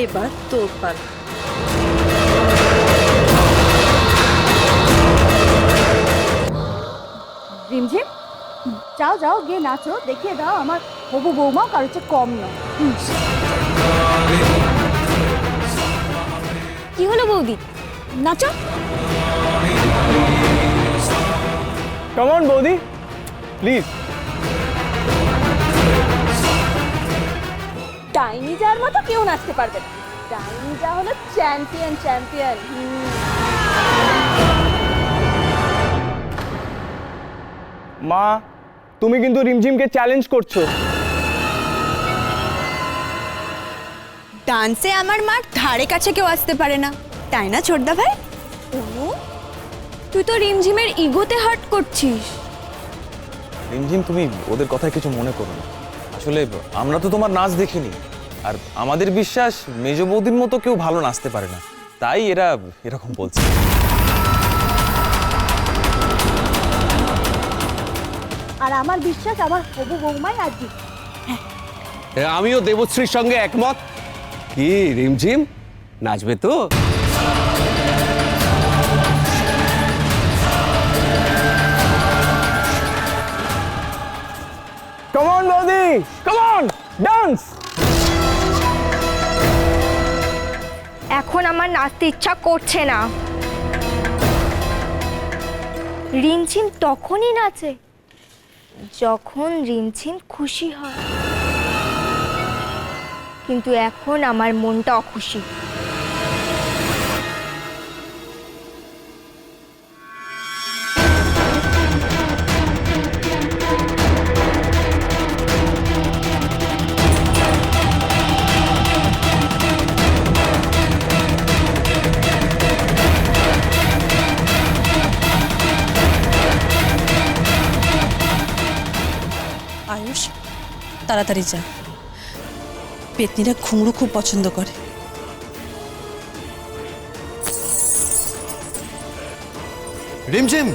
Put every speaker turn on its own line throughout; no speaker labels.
এবার তোর পাল
রিমঝিম যাও যাও গিয়ে নাচো দেখিয়ে দাও আমার হবু বৌমাও কারোর চেয়ে কম নয়।
কি হলো বৌদি? নাচো।
কেমন বৌদি। প্লিজ
ডাইনি যার মতো কেউ নাচতে পারবে না। ডাইনি যা হলো চ্যাম্পিয়ন চ্যাম্পিয়ন
মা তুমি কিন্তু রিমঝিমকে চ্যালেঞ্জ করছ।
ডান্সে আমার মার ধারে কাছে কেউ আসতে পারে না। তাই না ছোটদা ভাই? তুই তো রিমঝিমের ইগোতে হার্ট করছিস।
রিমঝিম তুমি ওদের কথায় কিছু মনে করো না। আসলে আমরা তো তোমার নাচ দেখিনি। আর আমাদের বিশ্বাস মেজ বৌদির মতো কেউ ভালো নাচতে পারে না। তাই এরা এরকম বলছে।
আর আমার বিশ্বাস আমার হবু বৌমাই আর।
আমিও দেবশ্রীর সঙ্গে একমত। কি রিমঝিম? নাচবে তো?
নাচতে ইচ্ছা করছে না। রিমঝিম তখনই নাচে যখন রিমঝিম খুশি হয়। কিন্তু এখন আমার মনটা অখুশি।
তাড়াতাড়ি যা। পেতনিরা ঘুঙরু খুব পছন্দ করে।
রিমঝিম!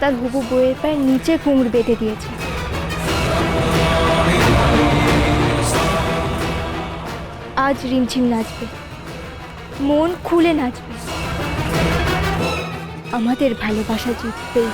তার হুবু বইয়ের পায়ে নিচে কুমড় বেঁধে দিয়েছে। আজ রিমঝিম নাচবে। মন খুলে নাচবে। আমাদের ভালোবাসা জিতবেই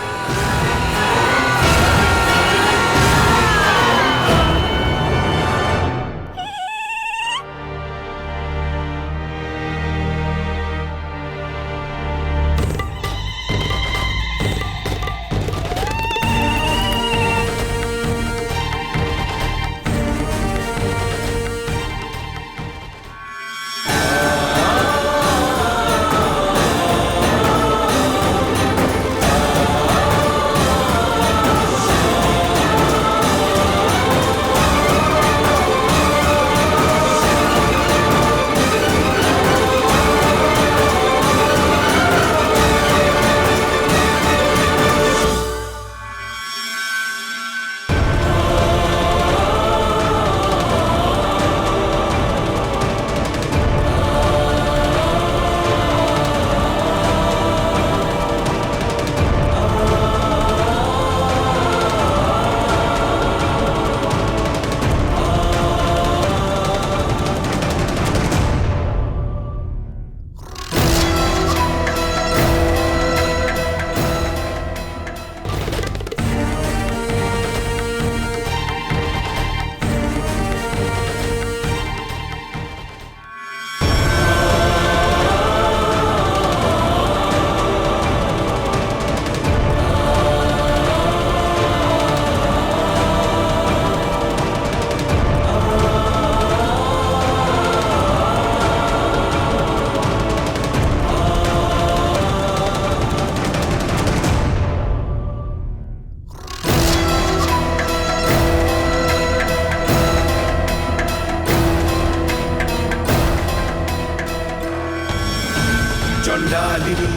চালিনী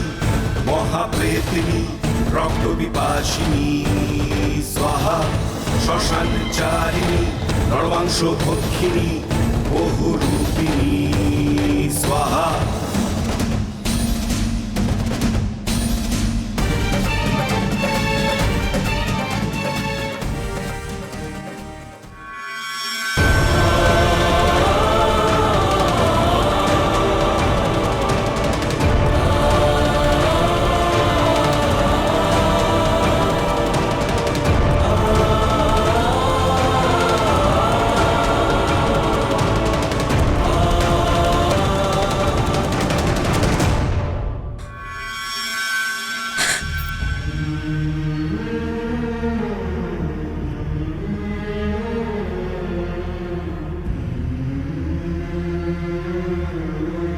মহাপ্রেতিনী রক্ত বিপাসিনী স্বাহা শ্মশান চারিণী নরমাংস ভক্ষিনী বহুরূপিণী স্বাহা।
Mm-hmm.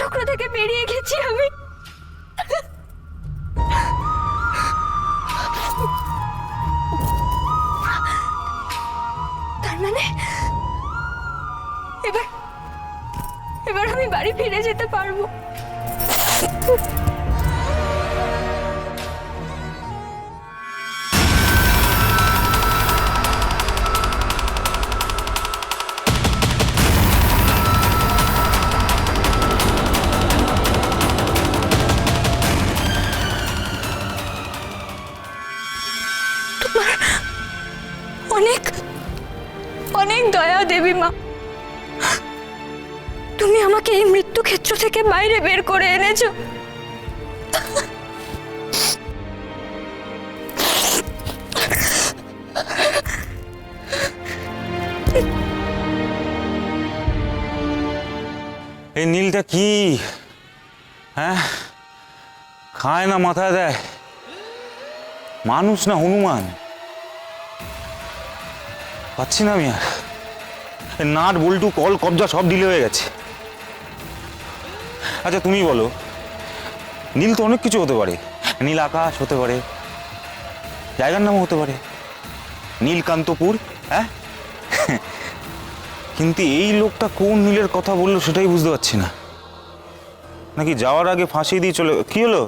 চক্র থেকে বেরিয়ে গেছি আমি। তার মানে এবার এবার আমি বাড়ি ফিরে যেতে পারব। অনেক অনেক দয়া দেবী মা। তুমি আমাকে এই মৃত্যু ক্ষেত্র থেকে বাইরে বের করে এনেছো।
এই নীলটা কি? হ্যাঁ? খায় না মাথায় দেয়। মানুষ না হনুমান? পাচ্ছি না আমি আর। নাট বল্টু কল কবজা সব দিলে হয়ে গেছে। আচ্ছা তুমি বলো নীল তো অনেক কিছু হতে পারে। নীল আকাশ হতে পারে জায়গার নামও হতে পারে। নীলকান্তপুর হ্যাঁ? কিন্তু এই লোকটা কোন নীলের কথা বলল সেটাই বুঝতে পারছি না। নাকি যাওয়ার আগে ফাঁসিয়ে দিয়ে চলে কি হলো?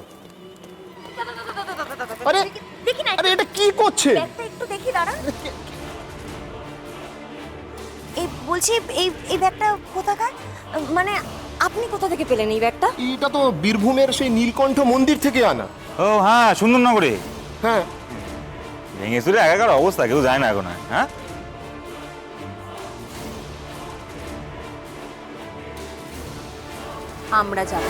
আরে আরে এটা কি করছে?
একটু দেখি দাঁড়া এই বলছি এই এই ব্যাগটা কোথাকার? মানে আপনি কোথা থেকে পেলেন এই ব্যাগটা?
এটা তো বীরভূমের সেই নীলকণ্ঠ মন্দির থেকে আনা।
ও হ্যাঁ সুন্দরনগরে।
হ্যাঁ।
ভেঙে সুরে একাকার অবস্থা কেউ যায় না এখন আর, হ্যাঁ?
আমরা যাব।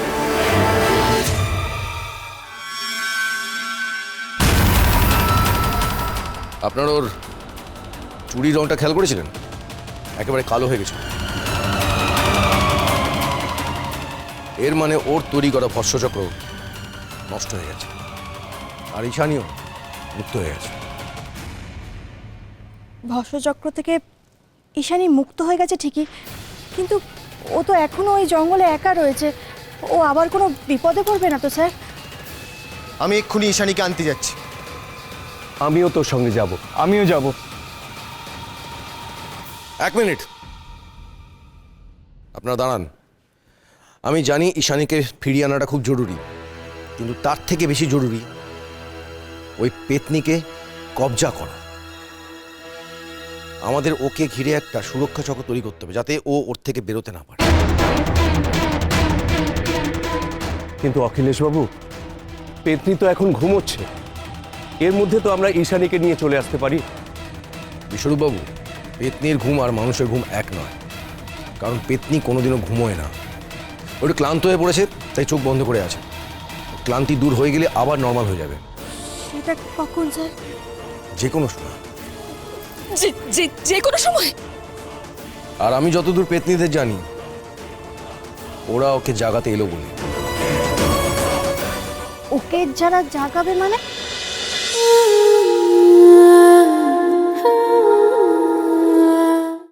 আপনার ওর চুড়ির রংটা খেয়াল করেছিলেন? একেবারে কালো হয়ে গেছে। এর মানে ওর তৈরি করা ভস্যচক্র নষ্ট হয়ে গেছে। আর ঈশানীয় মুক্ত হয়ে গেছে।
ভস্মচক্র থেকে ঈশানী মুক্ত হয়ে গেছে ঠিকই কিন্তু ও তো এখনও ওই জঙ্গলে একা রয়েছে। ও আবার কোনো বিপদে পড়বে না তো স্যার?
আমি এক্ষুনি ঈশানীকে আনতে যাচ্ছি।
আমিও তোর সঙ্গে যাব আমিও যাব।
এক মিনিট। আপনারা দাঁড়ান। আমি জানি ঈশানীকে ফিরিয়ে আনাটা খুব জরুরি কিন্তু তার থেকে বেশি জরুরি ওই পেতনিকে কবজা করা। আমাদের ওকে ঘিরে একটা সুরক্ষা চক্র তৈরি করতে হবে যাতে ও ওর থেকে বেরোতে না পারে।
কিন্তু অখিলেশবাবু পেতনি তো এখন ঘুমোচ্ছে। এর মধ্যে তো আমরা ঈশানীকে নিয়ে চলে আসতে পারি।
বিশ্বরূপবাবু পেতনির ঘুম আর মানুষের ঘুম এক নয়। কারণ পেতনি কোনোদিনও ঘুমোয় না। ওটা ক্লান্ত হয়ে পড়েছে তাই চোখ বন্ধ করে আছে। ক্লান্তি দূর হয়ে গেলে আবার নর্মাল হয়ে যাবে।
সেটা কখন স্যার
যে কোনো সময়।
যে যে যে কোনো সময়?
আর আমি যতদূর পেতনিদের জানি ওরা ওকে জাগাতে এলো বলে।
ওকে যারা জাগাবে মানে?